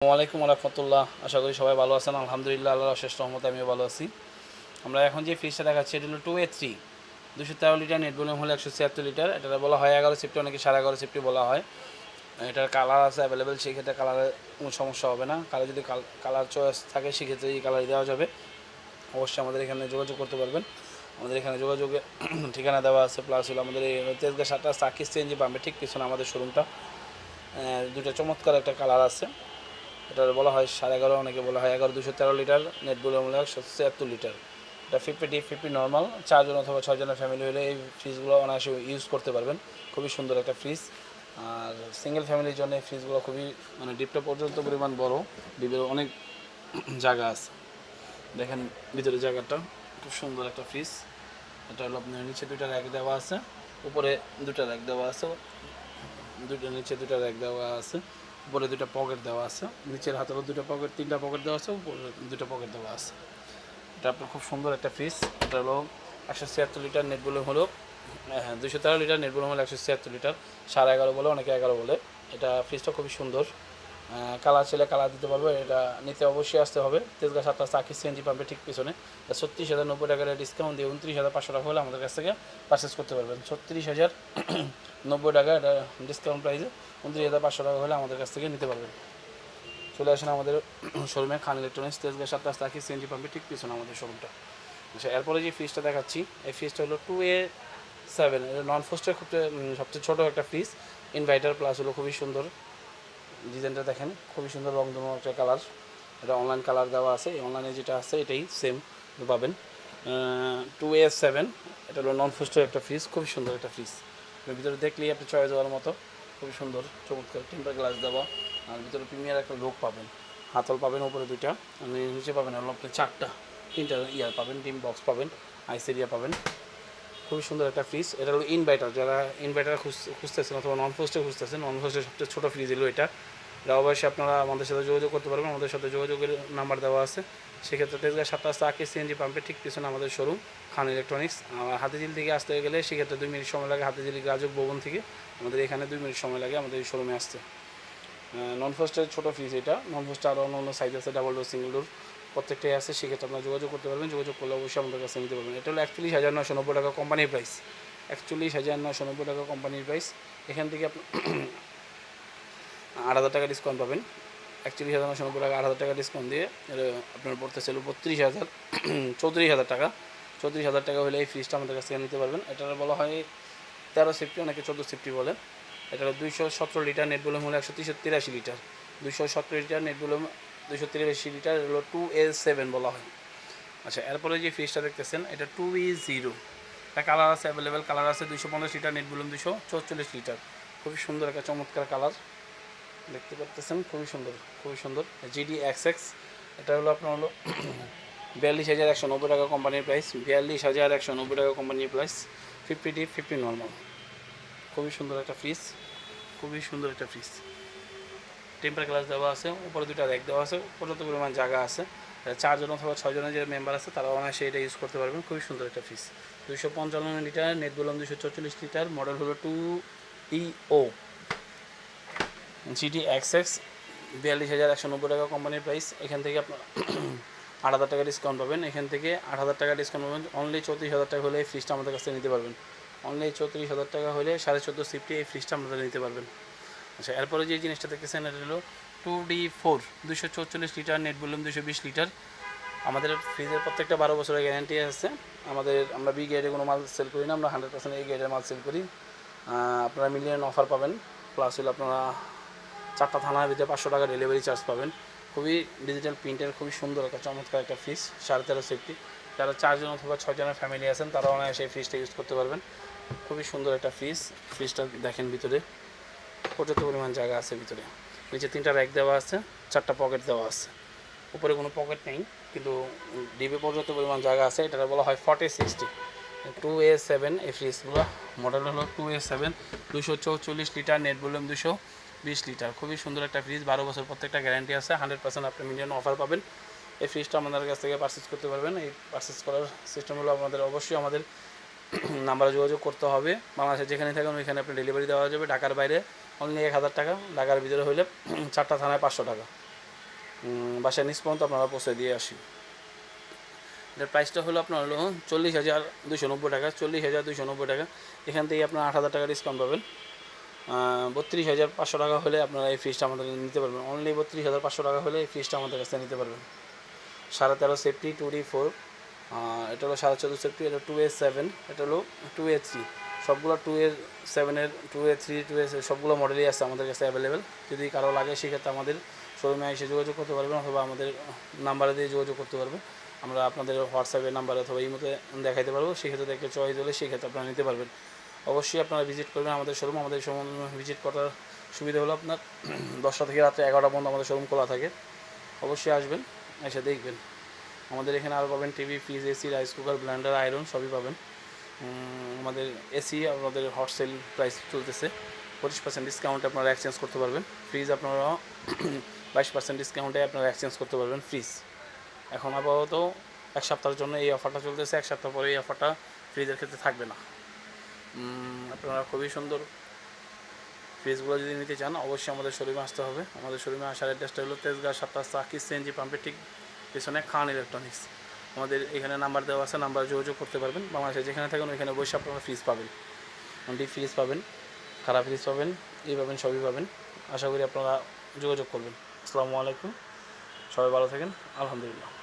ওয়ালাইকুম রহমতুল্লাহ। আশা করি সবাই ভালো আছেন। আলহামদুলিল্লাহ আল্লাহ শেষ রহমতে আমিও ভালো আছি। আমরা এখন যে ফ্রিজটা দেখাচ্ছি, এটা হলো টু এ থ্রি দুশো তেরো লিটার নেট ভলিউম হলো একশো ছিয়াত্তর লিটার। এটা বলা হয় এগারো সিফটি অনেকে সাড়ে এগারো সিফটি বলা হয়। এটার কালার আছে অ্যাভেলেবেল সেই ক্ষেত্রে কালারের কোনো সমস্যা হবে না। কালার যদি কালার চয়েস থাকে, সেক্ষেত্রে এই কালার দেওয়া যাবে। অবশ্যই আমাদের এখানে যোগাযোগ করতে পারবেন। আমাদের এখানে যোগাযোগে ঠিকানা দেওয়া আছে। প্লাস হলো আমাদের এই তেজগা সাতটা সাকিস চেঞ্জি পাম্পে ঠিক পিছনে আমাদের শোরুমটা দুটো চমৎকার একটা কালার আছে। এটা বলা হয় সাড়ে এগারো, অনেকে বলা হয় এগারো, দুশো তেরো লিটার নেট বলে মূল্য একশো ছিয়াত্তর লিটার। এটা ফিফটি ডি ফিফটি নর্মাল চারজন অথবা ছয়জনের ফ্যামিলি হলে এই ফ্রিজগুলো অনায়াসে ইউজ করতে পারবেন। খুবই সুন্দর একটা ফ্রিজ আর সিঙ্গেল ফ্যামিলির জন্য এই ফ্রিজগুলো খুবই মানে ডিপটা পর্যন্ত পরিমাণ বড়। ডিপের অনেক জায়গা আছে। দেখেন ভিতরে জায়গাটা, খুব সুন্দর একটা ফ্রিজ এটা হলো আপনার নিচে দুইটা র্যাক দেওয়া আছে, উপরে দুটা র্যাক দেওয়া আছে দুটো নিচে দুটা র্যাক দেওয়া আছে। উপরে দুটো পকেট দেওয়া আছে, নিচের হাতেরও দুটো পকেট তিনটা পকেট দেওয়া আছে, উপরে দুটো পকেট দেওয়া আছে। এটা আপনার খুব সুন্দর একটা ফ্রিজ এটা হলো একশো ছিয়াত্তর লিটার নেট বলে হলো হ্যাঁ দুশো তেরো লিটার নেট বলে হলো একশো ছিয়াত্তর লিটার, সাড়ে এগারো বলে, অনেকে এগারো বলে। এটা ফ্রিজটা খুবই সুন্দর। কালার ছেলে কালার দিতে পারবে এটা নিতে অবশ্যই আসতে হবে। তেজগা সাতটা চাকি সিএনজি পাম্পে ঠিক পিছনে। ছত্রিশ হাজার নব্বই টাকার ডিসকাউন্ট দিয়ে উনত্রিশ হাজার পাঁচশো টাকা হলে আমাদের কাছ থেকে পারচেস করতে পারবেন। ছত্রিশ হাজার নব্বই টাকা এটা ডিসকাউন্ট প্রাইসে উনত্রিশ হাজার পাঁচশো টাকা হলে আমাদের কাছ থেকে নিতে পারবেন। চলে আসেন আমাদের শোরুমে খান ইলেকট্রনিক্স তেজগা সাতটা চাকি সিএনজি পাম্পে ঠিক পিছনে আমাদের শোরুমটা আচ্ছা এরপরে যে ফ্রিজটা দেখাচ্ছি, এই ফ্রিজটা হলো টু এ সেভেন নন ফোস্টের খুব সবচেয়ে ছোটো একটা ফ্রিজ ইনভাইটার প্লাস হলো খুবই সুন্দর। ডিজাইনটা দেখেন, খুবই সুন্দর রং ধরুন একটা কালার। এটা অনলাইন কালার দেওয়া আছে অনলাইনে যেটা আছে, এটাই সেম পাবেন। টু এ সেভেন এটা হলো নন ফোস্টের একটা ফ্রিজ খুবই সুন্দর একটা ফ্রিজ ভিতরে দেখলেই আপনি চয়েস হওয়ার মতো, খুবই সুন্দর, চমৎকার টেম্পার গ্লাস দেওয়া। আর ভিতরে প্রিমিয়ার একটা লোক পাবেন। হাতল পাবেন উপরে দুইটা নিচে পাবেন হলো আপনি চারটা। তিনটা ইয়ার পাবেন, ডিম বক্স পাবেন আইসেরিয়া পাবেন। খুবই সুন্দর একটা ফ্রিজ এটা হলো ইনভার্টার যারা ইনভার্টার খুঁজতেছেন অথবা নন ফোস্টে খুঁজতেছেন নন ফোস্টের সবচেয়ে ছোটো ফ্রিজ এলো এটা। এটা অবশ্যই আপনারা আমাদের সাথে যোগাযোগ করতে পারবেন। আমাদের সাথে যোগাযোগের নাম্বার দেওয়া আছে। সেক্ষেত্রে তেজগা সাতটা চাকে সিএনজি পাম্পে ঠিক পিছনে আমাদের শোরুম খান ইলেকট্রনিক্স হাতিঝিল থেকে আসতে গেলে সেক্ষেত্রে দুই মিনিট সময় লাগে হাতিঝিল রাজক ভবন থেকে। আমাদের এখানে দুই মিনিট সময় লাগে আমাদের এই শোরুমে আসতে। নন ফোস্টের ছোটো ফ্রিজ এটা। নন ফোস্টে আরও অন্য অন্য সাইজ আছে ডাবল ডোর সিঙ্গেল ডোর প্রত্যেকটাই আছে। সেক্ষেত্রে আপনারা যোগাযোগ করতে পারবেন। যোগাযোগ করলে অবশ্যই আমাদের কাছে নিতে পারবেন। এটা হলো একচল্লিশ হাজার নশো নব্বই টাকা কোম্পানির প্রাইস একচল্লিশ হাজার নশো নব্বই টাকা কোম্পানির প্রাইস এখান থেকে আপনি আট হাজার টাকা ডিসকাউন্ট পাবেন। একচল্লিশ হাজার নশো নব্বই টাকা আট হাজার টাকা ডিসকাউন্ট দিয়ে এটা পড়তে পড়তেছিল বত্রিশ হাজার, চৌত্রিশ হাজার টাকা। চৌত্রিশ হাজার টাকা হলে এই ফ্রিজটা আমাদের কাছ থেকে নিতে পারবেন। এটা বলা হয় তেরো সিফটি অনেকে চোদ্দ সিফটি বলে। এটা দুইশো সতেরো লিটার নেট ভলিউম হলো একশো তিনশো তিরাশি লিটার দুইশো সতেরো লিটার নেট ভলিউম দুইশো তিরাশি লিটার হলো টু এ সেভেন বলা হয়। আচ্ছা এরপরে যে ফ্রিজটা দেখতেছেন, এটা টু ই জিরো একটা কালার আছে অ্যাভেলেবেল কালার আছে দুইশো পঞ্চাশ লিটার নেট ভলিউম দুশো চৌচল্লিশ লিটার খুবই সুন্দর একটা চমৎকার কালার দেখতে পাচ্তেছেন খুবই সুন্দর খুবই সুন্দর। জিডি এক্স এক্স এটা হলো আপনার হলো বিয়াল্লিশ হাজার একশো নব্বই টাকা কোম্পানির প্রাইস বিয়াল্লিশ হাজার একশো নব্বই টাকা কোম্পানির price fifty D fifty normal খুবই সুন্দর একটা ফ্রিজ খুবই সুন্দর একটা ফ্রিজ টেম্পার গ্লাস দেওয়া আছে, উপরে দুটো র্যাক দেওয়া আছে, পর্যাপ্ত পরিমাণ জায়গা আছে। চারজন অথবা ছয়জনের যে মেম্বার আছে, তারা অনায়াসে এটা ইউজ করতে পারবেন। খুবই সুন্দর একটা ফ্রিজ দুশো পঞ্চান্ন লিটার নেট বললাম দুশো চল্লিশ লিটার মডেল হলো two EO GT X X বিয়াল্লিশ হাজার একশো নব্বই টাকা কোম্পানির প্রাইস এখান থেকে আপনার আট হাজার টাকা ডিসকাউন্ট পাবেন। এখান থেকে আট হাজার টাকা ডিসকাউন্ট পাবেন। অনলি চৌত্রিশ হাজার টাকা হলে এই ফ্রিজটা আমাদের কাছ থেকে নিতে পারবেন। অনলি চৌত্রিশ হাজার টাকা হলে সাড়ে চোদ্দ সিফটি এই ফ্রিজটা আমাদের নিতে পারবেন। আচ্ছা এরপরে যে জিনিসটা দেখতেছেন, এটা হলো টু ডি ফোর দুশো চৌচল্লিশ লিটার নেট বললাম দুশো বিশ লিটার। আমাদের ফ্রিজের প্রত্যেকটা বারো বছরের গ্যারান্টি আছে। আমাদের, আমরা বি গ্রেডে কোনো মাল সেল করি না, আমরা হান্ড্রেড পার্সেন্ট এই গ্রেডের মাল সেল করি। আপনারা মিলিয়ন অফার পাবেন। প্লাস হলে আপনারা চারটা থানার ভিতরে পাঁচশো টাকা ডেলিভারি চার্জ পাবেন। খুবই ডিজিটাল প্রিন্টের খুবই সুন্দর একটা, চমৎকার একটা ফ্রিজ সাড়ে তেরো সেফটি যারা চারজন অথবা ছজনের ফ্যামিলি আছেন, তারা অনায়াসে এই ফ্রিজটা ইউজ করতে পারবেন। খুবই সুন্দর একটা ফ্রিজ ফ্রিজটা দেখেন ভিতরে। পর্যাপ্ত পরিমাণ জায়গা আছে ভিতরে। নিচে তিনটা র্যাক দেওয়া আছে, চারটা পকেট দেওয়া আছে। উপরে কোনো পকেট নেই, কিন্তু ডিবে পর্যাপ্ত পরিমাণ জায়গা আছে। এটা বলা হয় forty sixty two A seven এই ফ্রিজগুলো মডেল হলো টু এ সেভেন দুশো চৌচল্লিশ লিটার নেট ভলিউম দুশো বিশ লিটার। খুবই সুন্দর একটা ফ্রিজ বারো বছর প্রত্যেকটা গ্যারান্টি আছে হান্ড্রেড পার্সেন্ট আপনি মিলিয়ন অফার পাবেন। এই ফ্রিজটা আমাদের কাছ থেকে পারচেস করতে পারবেন। এই পারচেস করার সিস্টেম হলো আমাদের, অবশ্যই আমাদের নাম্বারে যোগাযোগ করতে হবে। বাংলাদেশে যেখানে থাকেন, ওইখানে আপনি ডেলিভারি দেওয়া যাবে। ঢাকার বাইরে অনলি এক হাজার টাকা, ঢাকার ভিতরে হলে চারটা থানায় পাঁচশো টাকা। বাসায় নিচ পর্যন্ত আপনারা পৌঁছে দিয়ে আসি। এটার প্রাইসটা হলো আপনার হলো চল্লিশ হাজার দুশো নব্বই টাকা, চল্লিশ হাজার দুশো নব্বই টাকা। এখান থেকে আপনার আট হাজার টাকা ডিসকাউন্ট পাবেন। বত্রিশ হাজার পাঁচশো টাকা হলে আপনারা এই ফ্রিজটা আমাদের নিতে পারবেন। অনলি বত্রিশ হাজার পাঁচশো টাকা হলে এই ফ্রিজটা আমাদের কাছে নিতে পারবেন। সাড়ে তেরো সেফটি টু ডি ফোর এটা হলো সাড়ে চোদ্দ সেফটি এটা টু এ সেভেন এটা হলো টু এ থ্রি সবগুলো টু এ সেভেনের two A three two A সবগুলো মডেলই আছে আমাদের কাছে অ্যাভেলেবেল যদি কারও লাগে সেক্ষেত্রে আমাদের শোরুমে এসে যোগাযোগ করতে পারবেন অথবা আমাদের নাম্বারে দিয়ে যোগাযোগ করতে পারবেন। আমরা আপনাদের হোয়াটসঅ্যাপের নাম্বারে অথবা এই মতো দেখাইতে পারব। সেক্ষেত্রে দেখে চয়েস হলে সেক্ষেত্রে আপনারা নিতে পারবেন। অবশ্যই আপনারা ভিজিট করবেন আমাদের শোরুম আমাদের শোরুম ভিজিট করার সুবিধা হলো আপনার দশটা থেকে রাত্রে এগারোটা পর্যন্ত আমাদের শোরুম খোলা থাকে। অবশ্যই আসবেন, এসে দেখবেন। আমাদের এখানে আরও পাবেন TV fridge AC rice cooker blender iron সবই পাবেন। আমাদের এসি আপনাদের হট সেল প্রাইস চলতেছে। পঁচিশ পার্সেন্ট ডিসকাউন্টে আপনারা এক্সচেঞ্জ করতে পারবেন। ফ্রিজ আপনারা বাইশ পার্সেন্ট ডিসকাউন্টে আপনারা এক্সচেঞ্জ করতে পারবেন ফ্রিজ এখন আপাতত এক সপ্তাহের জন্য এই অফারটা চলতেছে। এক সপ্তাহ পরে এই অফারটা ফ্রিজের ক্ষেত্রে থাকবে না। আপনারা খুবই সুন্দর ফ্রিজগুলো যদি নিতে চান, অবশ্যই আমাদের শোরুমে আসতে হবে। আমাদের শোরুমে আসার অ্যাড্রেসটা হলো তেজগাঁ, সাতটা সাকিস সিএনজি পাম্পের ঠিক পেছনে খান ইলেকট্রনিক্স আমাদের এখানে নাম্বার দেওয়া আছে নাম্বার যোগাযোগ করতে পারবেন। বাংলাদেশে যেখানে থাকেন, ওইখানে বসে আপনারা ফ্রিজ পাবেন। ডিপ ফ্রিজ পাবেন, খারাপ ফ্রিজ পাবেন, এই পাবেন, সবই পাবেন। আশা করি আপনারা যোগাযোগ করবেন। আসসালামু আলাইকুম, সবাই ভালো থাকেন, আলহামদুলিল্লাহ।